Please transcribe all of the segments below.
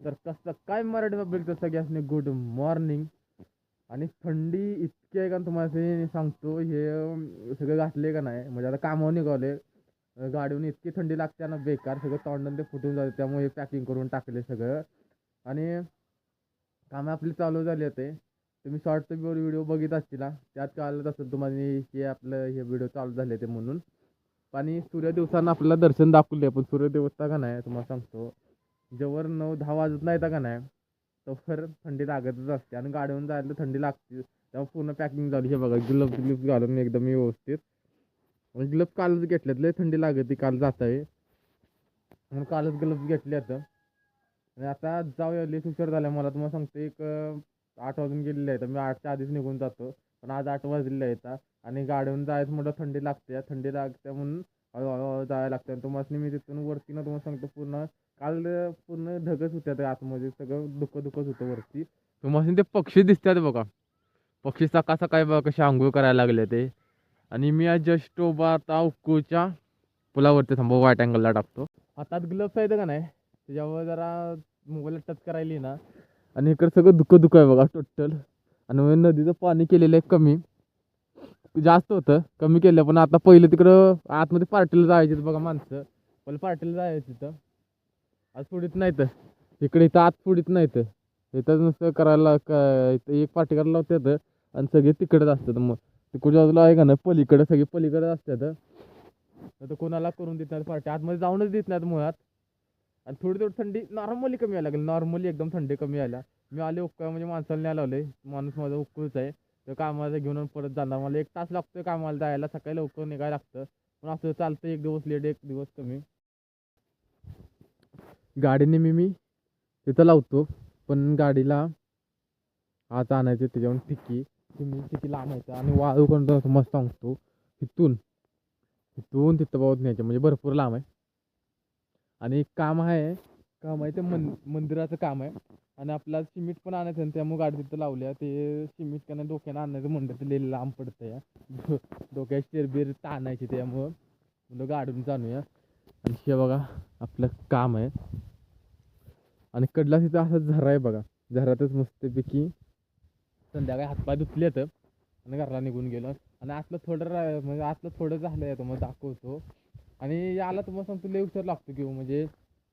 तर कसं काय मराठी पब्लिक तर सगळ्यांनी गुड मॉर्निंग आणि थंडी इतकी आहे का तुम्हाला ते सांगतो हे सगळं घातले का नाही म्हणजे आता कामावर निघाले गाडीहून इतकी थंडी लागते ना बेकार सगळं तोंडाने ते फुटून जाते त्यामुळे पॅकिंग करून टाकले सगळं. आणि कामं आपली चालू झाली होते तुम्ही शॉर्ट व्हिडिओ बघित असतील ना, त्यात कळलं असेल तुम्हाला हे आपलं हे व्हिडिओ चालू झाले ते म्हणून. आणि सूर्य दिवसानं आपल्याला दर्शन दाखवले पण सूर्यदेवता का नाही तुम्हाला सांगतो. जेवर नऊ दहा वाजत नाही का नाही तोवर थंडी लागतच असते. आणि गाडीवरून जायला थंडी लागते. तेव्हा पूर्ण पॅकिंग झाली हे बघा ग्लव्स ग्लव्स घालून एकदम व्यवस्थित. आणि ग्लव्स कालच घेतल्यात. लय थंडी लागते काल जात आहे. म्हणून कालच ग्लव्स घेतले आता आणि आता जाऊया लय उशीर झाला मला तुम्हाला सांगतो एक आठ वाजून गेलेले आहे तर मी आठच्या आधीच निघून जातो. पण आज आठ वाजलेले आहेत. आणि गाडीवरून जायचं म्हटलं थंडी लागते. थंडी लागते म्हणून हळूहळू जायला लागतं आणि तुम्हाला मी तिथून वरती ना तुम्हाला सांगतो पूर्ण काल पूर्ण ढगच होत्या त्या आतमध्ये. सगळं दुःख दुःखच होतं वरती. तुम्हाला ते पक्षी दिसतात बघा. पक्षी सकाळ सकाळी बघा कसे आंघोळ करायला लागले ते. आणि मी आज जस्ट उभा आता उक्कूच्या पुलावरती थांबव वाईट अँगलला टाकतो. हातात ग्लव्स आहेत का नाही? त्याच्यावर जरा मोबाईलला टच करायली ना. आणि इकडं सगळं दुःख दुःख आहे बघा टोटल आणि मग नदीचं पाणी केलेलं आहे कमी. जास्त होतं कमी केलं. पण आता पहिलं तिकडं आतमध्ये पार्टीला जायचे बघा माणसं. पहिलं पार्टीला जायचं तिथं आज सोडीत नाही तर इकडे इथं आत सोडीत नाही तर इथं नुसतं करायला क- इथं एक पार्टी करायला लावते तर आणि सगळे तिकडेच असतात. मग तिकडच्या बाजूला आहे का ना पलीकडे सगळे पलीकडे असतात. तर कोणाला करून देत नाहीत पार्टी. आतमध्ये जाऊनच देत नाहीत मुळात. आणि थोडी थोडी थंडी नॉर्मली कमी यायला लागली. नॉर्मली एकदम थंडी कमी यायला. मी आले उक्का म्हणजे माणसाला न्यायला लावले माणूस माझा उक्कूच आहे. तर कामाला घेऊन परत जाणार. मला एक तास लागतोय कामाला जायला. सकाळी लवकर निघायला लागतं. पण असं चालतं एक दिवस लेट एक दिवस कमी. गाडीने मी मी तिथं लावतो. पण गाडीला आज आणायचं त्याच्यावर टिकी तुम्ही मी टिकी आणि वाळू कोणतं मस्त सांगतो. तिथून तिथून तिथं बाबत न्यायचं. म्हणजे भरपूर लांब आहे. आणि एक काम आहे काम आहे ते मन मंदिराचं काम आहे. आणि आपला सिमेंट पण आणायचं आणि त्यामुळे गाडी तिथं लावल्या. ते सिमेंट का नाही डोक्यानं आणायचं म्हणलं ते लई लांब पडतं या डोक्यात चिरबीर ताणायची त्यामुळं. म्हणलं गाडून जाणूया. आणि हे बघा आपलं काम आहे. आणि कडला तिथं असं झरा आहे बघा. झरातच मस्तपैकी संध्याकाळी हातपाय धुतलेत आणि घरला निघून गेलो. आणि आतलं थोडं रा- म्हणजे आतलं थोडं झालं आहे मग दाखवतो. आणि याला तुम्हाला सांगतो लय उशीर लागतो की हो, म्हणजे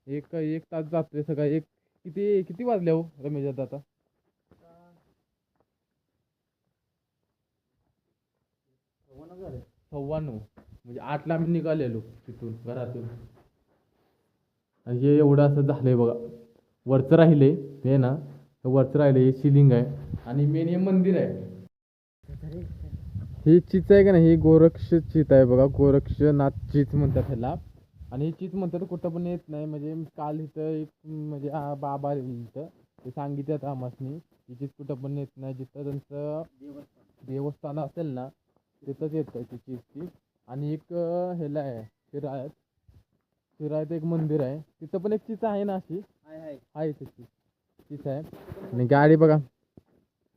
एक एक तास जातोय सगळं. एक किती किती वाजले हो रमेश आता? सव्वाण्णव हो. म्हणजे आठला आम्ही निघालेलो तिथून घरातून. आणि हे एवढं असं झालंय बघा. वरचं राहिले हे ना वरचं राहिले हे शिलिंग आहे. आणि मेन हे मंदिर आहे. ही चीच आहे का नाही? ही गोरक्ष चीत आहे बघा. गोरक्षनाथ चीच म्हणतात ह्याला. आणि चीच म्हणतात कुठं पण येत नाही. म्हणजे काल इथं एक म्हणजे बाबा आलेले इथं ते सांगितलं आम्हासनी ही चीज कुठं पण येत नाही जिथं त्यांचं देवस्थान असेल ना तिथंच येतं ती चीज ती आणि एक ह्याला आहे शिराळ्यात शिराळ्यात एक मंदिर आहे. तिथं पण एक चीच आहे ना अशी? आहे तीच आहे. आणि गाडी बघा.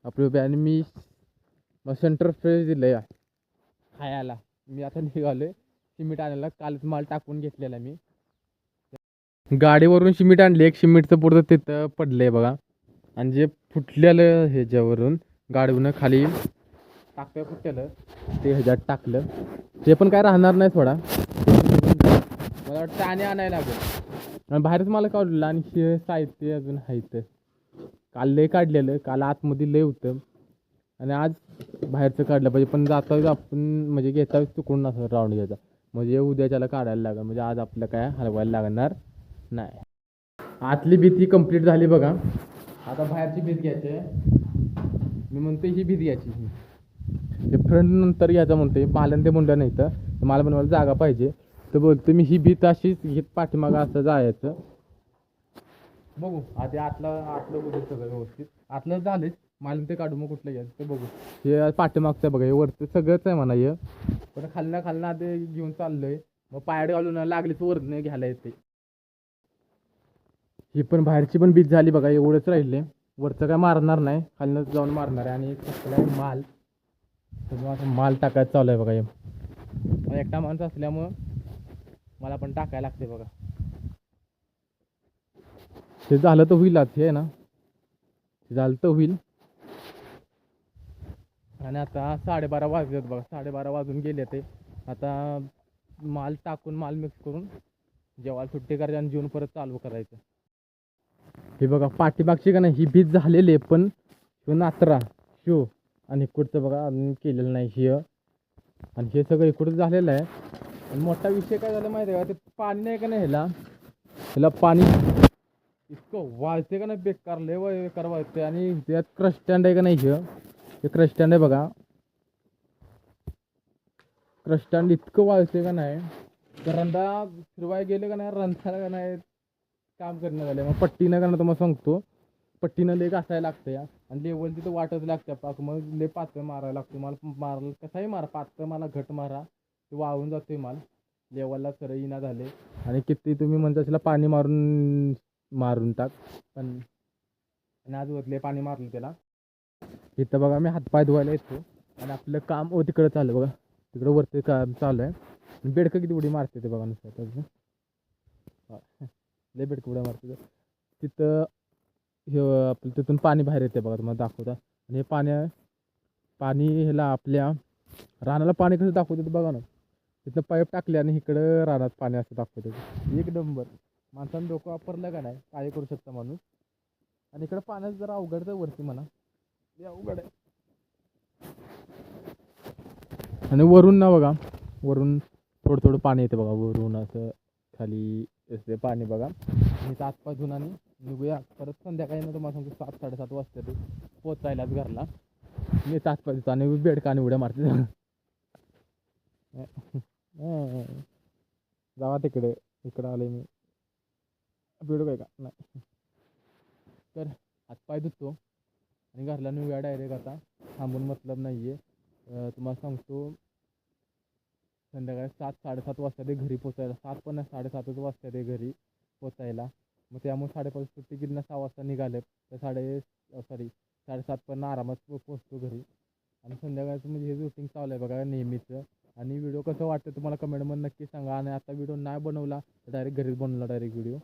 आपली उभी आहे. आणि मी मग सेंटर फ्रेश दिलं या खायला मी आता निघालोय. सिमेंट आणायला कालच माल टाकून घेतलेला मी. गाडीवरून शिमिट आणले. एक शिमिटचं पुढचं तिथं पडलं आहे बघा. आणि जे फुटलेलं ह्याच्यावरून गाडीवरून खाली टाकलं फुटलेलं ते ह्याच्यात टाकलं. ते पण काय राहणार नाही थोडा मला वाटतं आणि आणायला लागेल. आणि बाहेरच मला काढलेलं आणि हे साहित्य अजून आहे तर काल लय काढलेलं. काल आतमध्ये लय होतं. आणि आज बाहेरचं काढलं पाहिजे. पण जाता आपण म्हणजे घेता चुकून असं राऊंड घ्यायचा. म्हणजे उद्याच्याला काढायला लागेल. म्हणजे आज आपलं काय हलवायला लागणार नाही. आतली भीती कंप्लीट झाली बघा. आता बाहेरची भीत घ्यायची आहे. मी म्हणतो ही भीत घ्यायची. हे फ्रंट नंतर घ्यायचं म्हणते मालन ते म्हणलं नाही तर. मला बनवायला जागा पाहिजे. तर बोलतो मी ही भीत अशीच घेत पाठीमागं असं जायचं. बघू. आधी आतलं आतलं बघू सगळं व्यवस्थित. आतलं झालंच मालन ते काढू मग कुठलं घ्यायचं ते बघू. हे पाठीमागचं आहे बघा. हे वरचं सगळंच आहे म्हणा हे. पण खालना खालना ते घेऊन चाललोय. मग पायड घालून लागलीच वरनं घ्यायला येते ही पण बाहेरची पण बीच झाली बघा एवढंच राहिले वरचं काय मारणार नाही खालनं जाऊन मारणार आहे. आणि कसला माल. तर माल टाकायचं चालू आहे बघा हे. मग एकटा माणूस असल्यामुळं मला पण टाकायला लागते बघा. ते झालं तर होईल आज हे आहे ना? झालं तर होईल. आणि आता साडेबारा वाजलेत बघा. साडेबारा वाजून गेले ते. आता माल टाकून माल मिक्स करून जेवायला सुट्टी करायची आणि जेवण परत चालू करायचं. हे बघा पाठीमागची का नाही ही बीज झालेली आहे पण शिव नात्रा शिव आणि इकडचं बघा अजून केलेलं नाही ही. आणि हे सगळं इकडंच झालेलं आहे. आणि मोठा विषय काय झाला माहिती आहे का? ते पाणी नाही का नाही ह्याला? ह्याला पाणी इतकं वाळते का नाही? बेकार लय वय बेकार वाळते आणि त्यात क्रश स्टँड आहे का नाही हे? हे क्रस्टँड आहे बघा. क्रस्टँड इतकं वाळते का नाही? तर रंधा फिरवाय गेले का नाही? रंधाला का नाही? काम करणं झालं मग पट्टीनं करणं तुम्हाला सांगतो. पट्टीनं लय घासायला लागतं या आणि लेवल तिथं वाटच लागतं पाक मग ले पातळ मारायला लागतो मला मारायला कसाही मारा पातळ मला घट मारा. ते वाळून जातोय माल. लेवलला सरळ इना झाले. आणि किती तुम्ही म्हणता असेल पाणी मारून मारून टाक. पण आणि आज वरले पाणी मारलं त्याला. इथं बघा मी हातपाय धुवायला येतो. आणि आपलं काम ओ तिकडं चालू आहे बघा. तिकडं वरती काम चालू आहे. बेडकं किती उडी मारते ते बघा नुसतं त्याचं लय बेडकं उड्या मारते तिथं हे आपलं तिथून पाणी बाहेर येते बघा तुम्हाला दाखवता. आणि हे पाणी पाणी ह्याला आपल्या रानाला पाणी कसं दाखवते बघा ना. तिथं पाईप टाकले आणि इकडं रानात पाणी असं दाखवते एक नंबर. माणसानं डोकं वापरलं का नाही? काय करू शकता माणूस? आणि इकडं पाण्याचं जरा अवघड तर वरती म्हणा. अवघड आहे. आणि वरून ना बघा वरून थोडं थोडं पाणी येते बघा वरून असं खाली येते पाणी बघा. आणि सात आतपाय आणि निघूया. परत संध्याकाळी ना तुम्हाला सांगतो सात साडेसात वाजता ते पोचायलाच घरला. मी इथं आतपाय धुतो आणि बेडकाने उड्या मारते. जावा तिकडे. इकडं आले मी. भेटू काय का? नाही. तर हातपाय धुतो आणि घरला निघूया डायरेक्ट आता. थांबून मतलब नाही आहे तुम्हाला सांगतो संध्याकाळी सात साडेसात वाजता ते घरी पोचायला सात पण नाही साडेसातच वाजता ते घरी पोचायला मग त्यामुळे साडेपाच सुट्टी किती सहा वाजता निघाले. तर साडे सॉरी साडेसात पण आरामात पोचतो घरी. आणि संध्याकाळचं म्हणजे हे रुटीन चालू आहे बघा नेहमीचं. आणि व्हिडिओ कसं वाटतं तुम्हाला कमेंटमध्ये नक्की सांगा. आणि आता व्हिडिओ नाही बनवला तर डायरेक्ट घरीच बनवला डायरेक्ट व्हिडिओ